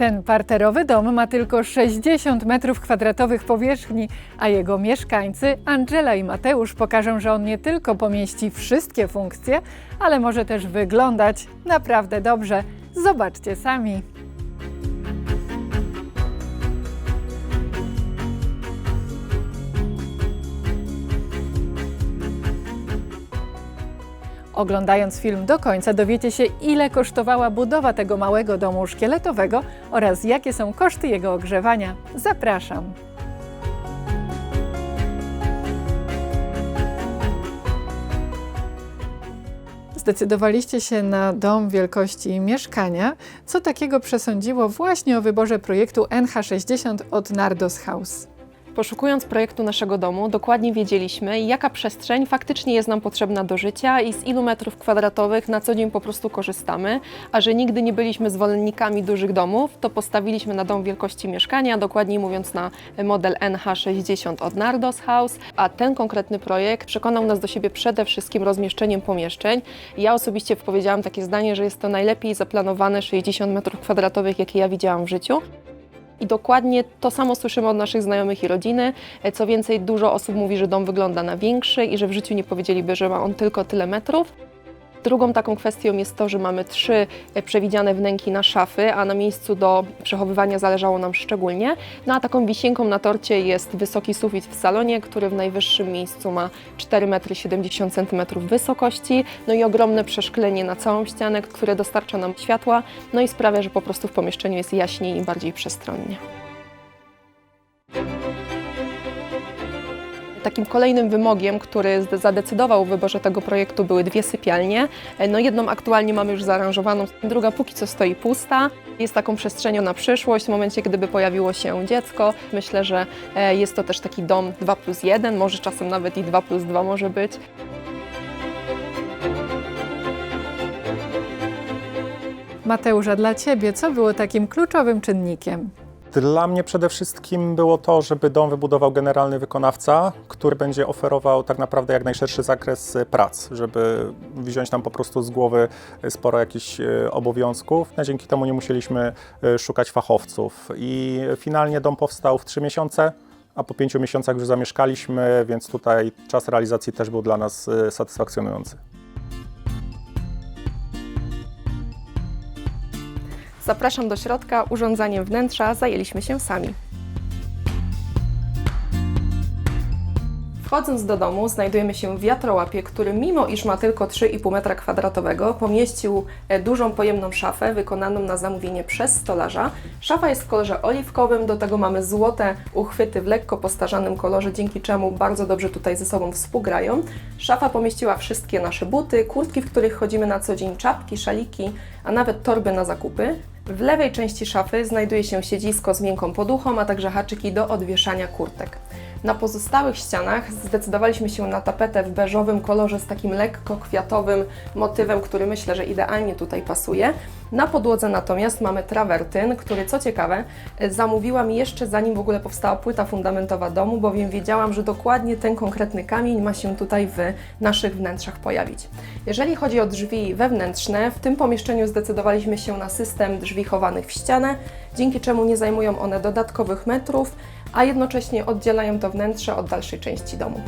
Ten parterowy dom ma tylko 60 metrów kwadratowych powierzchni, a jego mieszkańcy, Angela i Mateusz, pokażą, że on nie tylko pomieści wszystkie funkcje, ale może też wyglądać naprawdę dobrze. Zobaczcie sami. Oglądając film do końca dowiecie się, ile kosztowała budowa tego małego domu szkieletowego oraz jakie są koszty jego ogrzewania. Zapraszam. Zdecydowaliście się na dom wielkości mieszkania. Co takiego przesądziło właśnie o wyborze projektu NH60 od Nardos House? Poszukując projektu naszego domu, dokładnie wiedzieliśmy, jaka przestrzeń faktycznie jest nam potrzebna do życia i z ilu metrów kwadratowych na co dzień po prostu korzystamy. A że nigdy nie byliśmy zwolennikami dużych domów, to postawiliśmy na dom wielkości mieszkania, dokładniej mówiąc na model NH60 od Nardos House. A ten konkretny projekt przekonał nas do siebie przede wszystkim rozmieszczeniem pomieszczeń. Ja osobiście powiedziałam takie zdanie, że jest to najlepiej zaplanowane 60 metrów kwadratowych, jakie ja widziałam w życiu. I dokładnie to samo słyszymy od naszych znajomych i rodziny. E, Co więcej, dużo osób mówi, że dom wygląda na większy i że w życiu nie powiedzieliby, że ma on tylko tyle metrów. Drugą taką kwestią jest to, że mamy trzy e, przewidziane wnęki na szafy, a na miejscu do przechowywania zależało nam szczególnie. No a taką wisienką na torcie jest wysoki sufit w salonie, który w najwyższym miejscu ma 4,70 m wysokości, no i ogromne przeszklenie na całą ścianę, które dostarcza nam światła, no i sprawia, że po prostu w pomieszczeniu jest jaśniej i bardziej przestronnie. Takim kolejnym wymogiem, który zadecydował o wyborze tego projektu, były dwie sypialnie. E, No jedną aktualnie mamy już zaaranżowaną, druga póki co stoi pusta. Jest taką przestrzenią na przyszłość, w momencie gdyby pojawiło się dziecko. Myślę, że e, jest to też taki dom 2 plus 1, może czasem nawet i 2 plus 2 może być. Mateusza, dla Ciebie co było takim kluczowym czynnikiem? Dla mnie przede wszystkim było to, żeby dom wybudował generalny wykonawca, który będzie oferował tak naprawdę jak najszerszy zakres e, prac, żeby wziąć nam po prostu z głowy sporo jakichś e, obowiązków. No, Dzięki temu nie musieliśmy e, szukać fachowców i finalnie dom powstał w trzy miesiące, a po pięciu miesiącach już zamieszkaliśmy, więc tutaj czas realizacji też był dla nas e, satysfakcjonujący. Zapraszam do środka, urządzaniem wnętrza zajęliśmy się sami. Wchodząc do domu, znajdujemy się w wiatrołapie, który mimo iż ma tylko 3,5 m2, pomieścił e, dużą pojemną szafę wykonaną na zamówienie przez stolarza. Szafa jest w kolorze oliwkowym, do tego mamy złote uchwyty w lekko postarzanym kolorze, dzięki czemu bardzo dobrze tutaj ze sobą współgrają. Szafa pomieściła wszystkie nasze buty, kurtki, w których chodzimy na co dzień, czapki, szaliki, a nawet torby na zakupy. W lewej części szafy znajduje się siedzisko z miękką poduchą, a także haczyki do odwieszania kurtek. Na pozostałych ścianach zdecydowaliśmy się na tapetę w beżowym kolorze z takim lekko kwiatowym motywem, który myślę, że idealnie tutaj pasuje. Na podłodze natomiast mamy trawertyn, który co ciekawe e, zamówiłam jeszcze zanim w ogóle powstała płyta fundamentowa domu, bowiem wiedziałam, że dokładnie ten konkretny kamień ma się tutaj w naszych wnętrzach pojawić. Jeżeli chodzi o drzwi wewnętrzne, w tym pomieszczeniu zdecydowaliśmy się na system drzwi chowanych w ścianę, dzięki czemu nie zajmują one dodatkowych metrów, a jednocześnie oddzielają to wnętrze od dalszej części domu.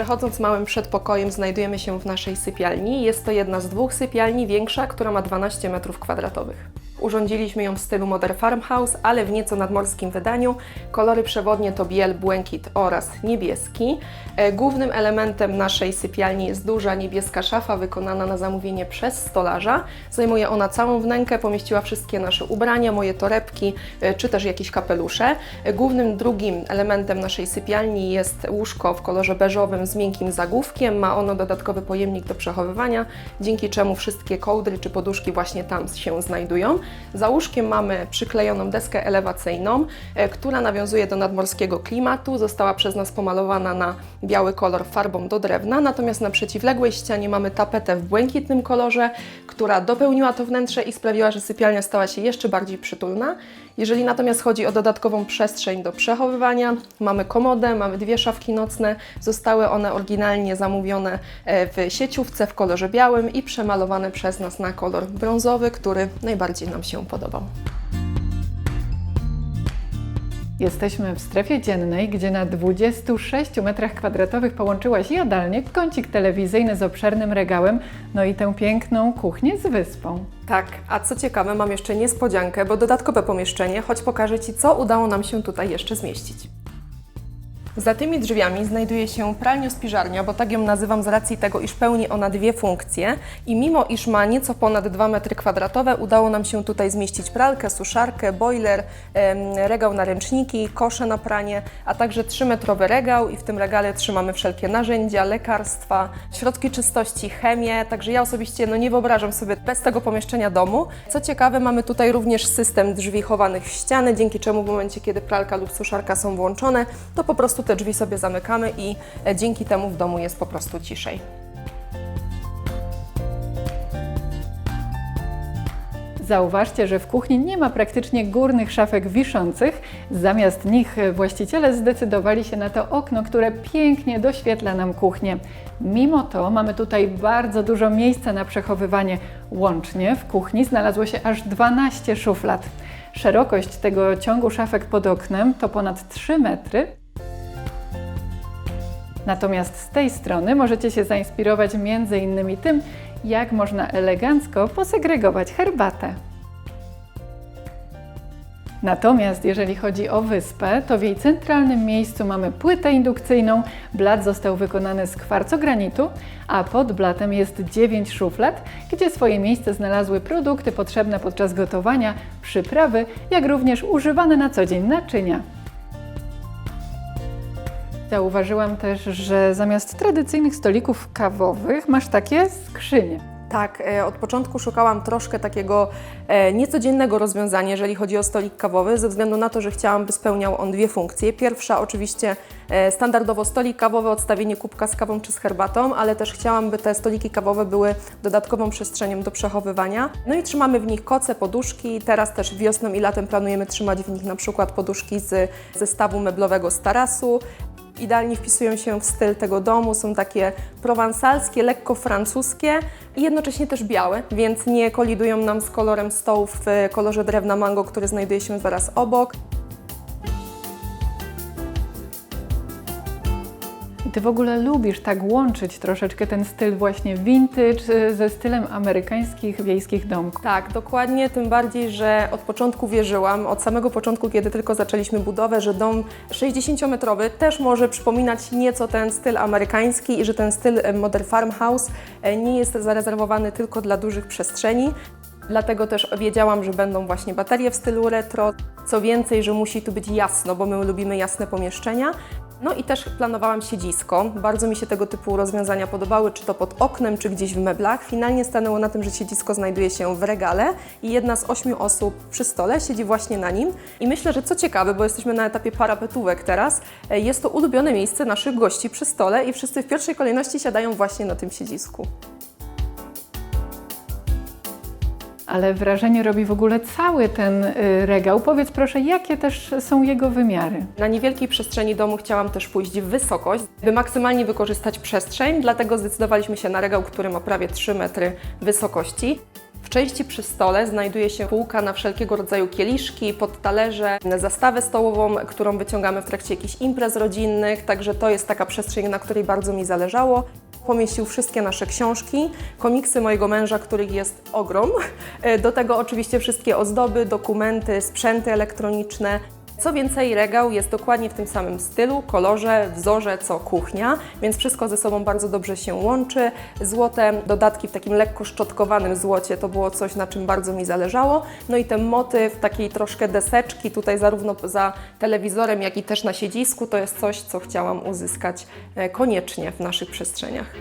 Przechodząc małym przedpokojem, znajdujemy się w naszej sypialni. Jest to jedna z dwóch sypialni, większa, która ma 12 m2. Urządziliśmy ją w stylu Modern Farmhouse, ale w nieco nadmorskim wydaniu. Kolory przewodnie to biel, błękit oraz niebieski. E, Głównym elementem naszej sypialni jest duża niebieska szafa wykonana na zamówienie przez stolarza. Zajmuje ona całą wnękę, pomieściła wszystkie nasze ubrania, moje torebki e, czy też jakieś kapelusze. E, Głównym drugim elementem naszej sypialni jest łóżko w kolorze beżowym z miękkim zagłówkiem. Ma ono dodatkowy pojemnik do przechowywania, dzięki czemu wszystkie kołdry czy poduszki właśnie tam się znajdują. Za łóżkiem mamy przyklejoną deskę elewacyjną, e, która nawiązuje do nadmorskiego klimatu. Została przez nas pomalowana na biały kolor farbą do drewna, natomiast na przeciwległej ścianie mamy tapetę w błękitnym kolorze, która dopełniła to wnętrze i sprawiła, że sypialnia stała się jeszcze bardziej przytulna. Jeżeli natomiast chodzi o dodatkową przestrzeń do przechowywania, mamy komodę, mamy dwie szafki nocne. Zostały one oryginalnie zamówione e, w sieciówce w kolorze białym i przemalowane przez nas na kolor brązowy, który najbardziej nam się podobał. Jesteśmy w strefie dziennej, gdzie na 26 metrach kwadratowych połączyłaś jadalnię, kącik telewizyjny z obszernym regałem, no i tę piękną kuchnię z wyspą. Tak, a co ciekawe, mam jeszcze niespodziankę, bo dodatkowe pomieszczenie, choć pokażę Ci, co udało nam się tutaj jeszcze zmieścić. Za tymi drzwiami znajduje się pralnio-spiżarnia, bo tak ją nazywam z racji tego, iż pełni ona dwie funkcje i mimo iż ma nieco ponad 2 metry kwadratowe, udało nam się tutaj zmieścić pralkę, suszarkę, boiler, regał na ręczniki, kosze na pranie, a także 3-metrowy regał i w tym regale trzymamy wszelkie narzędzia, lekarstwa, środki czystości, chemię, także ja osobiście no, nie wyobrażam sobie bez tego pomieszczenia domu. Co ciekawe, mamy tutaj również system drzwi chowanych w ściany, dzięki czemu w momencie, kiedy pralka lub suszarka są włączone, to po prostu te drzwi sobie zamykamy i e, dzięki temu w domu jest po prostu ciszej. Zauważcie, że w kuchni nie ma praktycznie górnych szafek wiszących. Zamiast nich właściciele zdecydowali się na to okno, które pięknie doświetla nam kuchnię. Mimo to mamy tutaj bardzo dużo miejsca na przechowywanie. Łącznie w kuchni znalazło się aż 12 szuflad. Szerokość tego ciągu szafek pod oknem to ponad 3 metry, Natomiast z tej strony możecie się zainspirować innymi tym, jak można elegancko posegregować herbatę. Natomiast jeżeli chodzi o wyspę, to w jej centralnym miejscu mamy płytę indukcyjną. Blat został wykonany z kwarcogranitu, a pod blatem jest 9 szuflad, gdzie swoje miejsce znalazły produkty potrzebne podczas gotowania, przyprawy, jak również używane na co dzień naczynia. Zauważyłam też, że zamiast tradycyjnych stolików kawowych masz takie skrzynie. Tak, e, od początku szukałam troszkę takiego e, niecodziennego rozwiązania, jeżeli chodzi o stolik kawowy, ze względu na to, że chciałam, by spełniał on dwie funkcje. Pierwsza oczywiście e, standardowo stolik kawowy, odstawienie kubka z kawą czy z herbatą, ale też chciałam, by te stoliki kawowe były dodatkową przestrzenią do przechowywania. No i trzymamy w nich koce, poduszki. Teraz też wiosną i latem planujemy trzymać w nich na przykład poduszki z zestawu meblowego z tarasu. Idealnie wpisują się w styl tego domu, są takie prowansalskie, lekko francuskie i jednocześnie też białe, więc nie kolidują nam z kolorem stołów w kolorze drewna mango, który znajduje się zaraz obok. Ty w ogóle lubisz tak łączyć troszeczkę ten styl właśnie vintage y, ze stylem amerykańskich wiejskich domków. Tak, dokładnie, tym bardziej, że od początku wierzyłam, od samego początku, kiedy tylko zaczęliśmy budowę, że dom 60-metrowy też może przypominać nieco ten styl amerykański i że ten styl e, Modern Farmhouse e, nie jest zarezerwowany tylko dla dużych przestrzeni. Dlatego też wiedziałam, że będą właśnie baterie w stylu retro. Co więcej, że musi tu być jasno, bo my lubimy jasne pomieszczenia. No i też planowałam siedzisko. Bardzo mi się tego typu rozwiązania podobały, czy to pod oknem, czy gdzieś w meblach. Finalnie stanęło na tym, że siedzisko znajduje się w regale i jedna z ośmiu osób przy stole siedzi właśnie na nim. I myślę, że co ciekawe, bo jesteśmy na etapie parapetówek teraz, e, jest to ulubione miejsce naszych gości przy stole i wszyscy w pierwszej kolejności siadają właśnie na tym siedzisku. Ale wrażenie robi w ogóle cały ten y, regał. Powiedz proszę, jakie też są jego wymiary? Na niewielkiej przestrzeni domu chciałam też pójść w wysokość, by maksymalnie wykorzystać przestrzeń, dlatego zdecydowaliśmy się na regał, który ma prawie 3 metry wysokości. W części przy stole znajduje się półka na wszelkiego rodzaju kieliszki, podtalerze, zastawę stołową, którą wyciągamy w trakcie jakichś imprez rodzinnych, także to jest taka przestrzeń, na której bardzo mi zależało. Pomieścił wszystkie nasze książki, komiksy mojego męża, których jest ogrom. E, Do tego oczywiście wszystkie ozdoby, dokumenty, sprzęty elektroniczne. Co więcej, regał jest dokładnie w tym samym stylu, kolorze, wzorze co kuchnia, więc wszystko ze sobą bardzo dobrze się łączy. Złote dodatki w takim lekko szczotkowanym złocie to było coś, na czym bardzo mi zależało. No i ten motyw takiej troszkę deseczki tutaj zarówno za telewizorem, jak i też na siedzisku to jest coś, co chciałam uzyskać e, koniecznie w naszych przestrzeniach.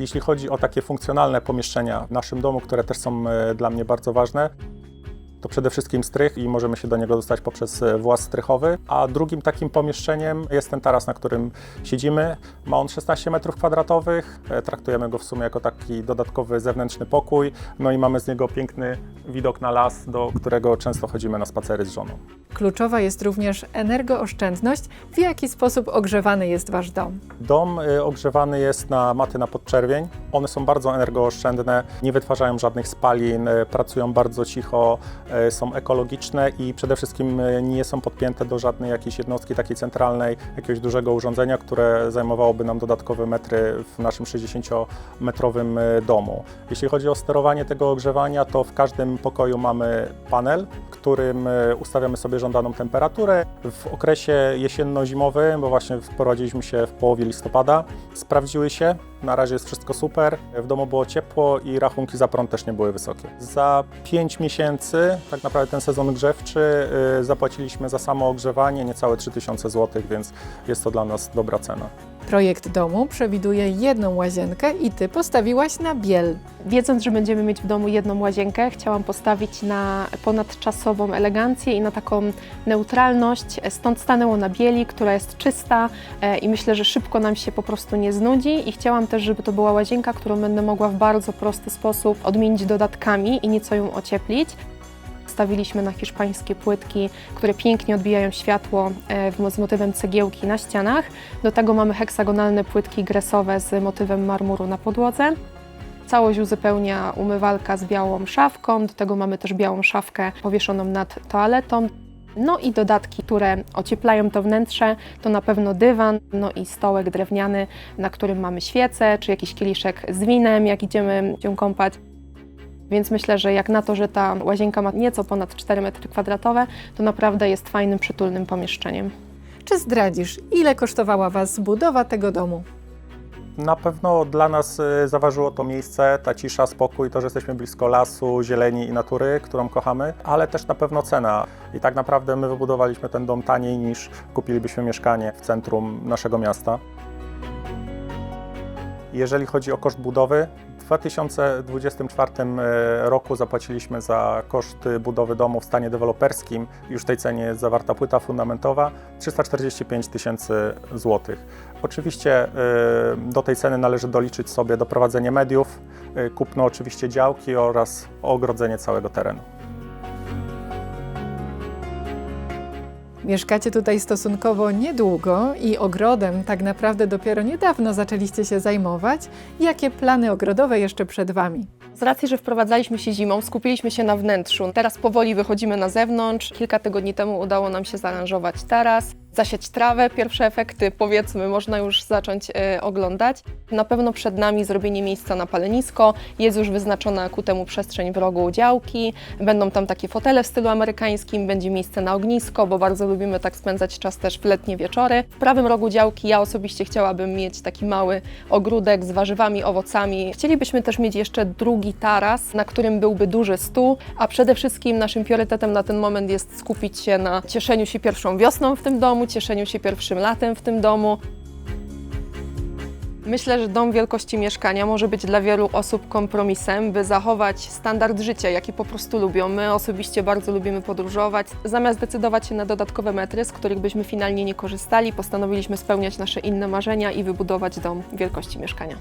Jeśli chodzi o takie funkcjonalne pomieszczenia w naszym domu, które też są e, dla mnie bardzo ważne, to przede wszystkim strych i możemy się do niego dostać poprzez e, właz strychowy. A drugim takim pomieszczeniem jest ten taras, na którym siedzimy. Ma on 16 metrów kwadratowych. E, Traktujemy go w sumie jako taki dodatkowy zewnętrzny pokój. No i mamy z niego piękny widok na las, do którego często chodzimy na spacery z żoną. Kluczowa jest również energooszczędność. W jaki sposób ogrzewany jest Wasz dom? Dom y, ogrzewany jest na maty na podczerwień. One są bardzo energooszczędne, nie wytwarzają żadnych spalin, pracują bardzo cicho, są ekologiczne i przede wszystkim y, nie są podpięte do żadnej jakiejś jednostki takiej centralnej, jakiegoś dużego urządzenia, które zajmowałoby nam dodatkowe metry w naszym 60-metrowym y, domu. Jeśli chodzi o sterowanie tego ogrzewania, to w każdym pokoju mamy panel, którym ustawiamy sobie żądaną temperaturę. W okresie jesienno-zimowym, bo właśnie wprowadziliśmy się w połowie listopada, sprawdziły się. Na razie jest wszystko super. W domu było ciepło i rachunki za prąd też nie były wysokie. Za 5 miesięcy, tak naprawdę ten sezon grzewczy, y, zapłaciliśmy za samo ogrzewanie niecałe 3000 zł, więc jest to dla nas dobra cena. Projekt domu przewiduje jedną łazienkę i Ty postawiłaś na biel. Wiedząc, że będziemy mieć w domu jedną łazienkę, chciałam postawić na ponadczasową elegancję i na taką neutralność. Stąd stanęło na bieli, która jest czysta e, i myślę, że szybko nam się po prostu nie znudzi. I chciałam też, żeby to była łazienka, którą będę mogła w bardzo prosty sposób odmienić dodatkami i nieco ją ocieplić. Stawiliśmy na hiszpańskie płytki, które pięknie odbijają światło e, z motywem cegiełki na ścianach. Do tego mamy heksagonalne płytki gresowe z motywem marmuru na podłodze. Całość uzupełnia umywalka z białą szafką, do tego mamy też białą szafkę powieszoną nad toaletą. No i dodatki, które ocieplają to wnętrze, to na pewno dywan, no i stołek drewniany, na którym mamy świecę, czy jakiś kieliszek z winem, jak idziemy się kąpać. Więc myślę, że jak na to, że ta łazienka ma nieco ponad 4 m2, to naprawdę jest fajnym, przytulnym pomieszczeniem. Czy zdradzisz, ile kosztowała Was budowa tego domu? Na pewno dla nas y, zaważyło to miejsce, ta cisza, spokój, to, że jesteśmy blisko lasu, zieleni i natury, którą kochamy, ale też na pewno cena. I tak naprawdę my wybudowaliśmy ten dom taniej niż kupilibyśmy mieszkanie w centrum naszego miasta. Jeżeli chodzi o koszt budowy, 2024 roku zapłaciliśmy za koszt budowy domu w stanie deweloperskim, już w tej cenie jest zawarta płyta fundamentowa, 345 tysięcy złotych. Oczywiście y, do tej ceny należy doliczyć sobie doprowadzenie mediów, y, kupno oczywiście działki oraz ogrodzenie całego terenu. Mieszkacie tutaj stosunkowo niedługo i ogrodem tak naprawdę dopiero niedawno zaczęliście się zajmować. Jakie plany ogrodowe jeszcze przed Wami? Z racji, że wprowadzaliśmy się zimą, skupiliśmy się na wnętrzu. Teraz powoli wychodzimy na zewnątrz. Kilka tygodni temu udało nam się zaaranżować taras, zasiać trawę. Pierwsze efekty, powiedzmy, można już zacząć e, oglądać. Na pewno przed nami zrobienie miejsca na palenisko. Jest już wyznaczona ku temu przestrzeń w rogu działki. Będą tam takie fotele w stylu amerykańskim, będzie miejsce na ognisko, bo bardzo lubimy tak spędzać czas też w letnie wieczory. W prawym rogu działki ja osobiście chciałabym mieć taki mały ogródek z warzywami, owocami. Chcielibyśmy też mieć jeszcze drugi taras, na którym byłby duży stół, a przede wszystkim naszym priorytetem na ten moment jest skupić się na cieszeniu się pierwszą wiosną w tym domu, cieszeniu się pierwszym latem w tym domu. Myślę, że dom wielkości mieszkania może być dla wielu osób kompromisem, by zachować standard życia, jaki po prostu lubią. My osobiście bardzo lubimy podróżować. Zamiast decydować się na dodatkowe metry, z których byśmy finalnie nie korzystali, postanowiliśmy spełniać nasze inne marzenia i wybudować dom wielkości mieszkania.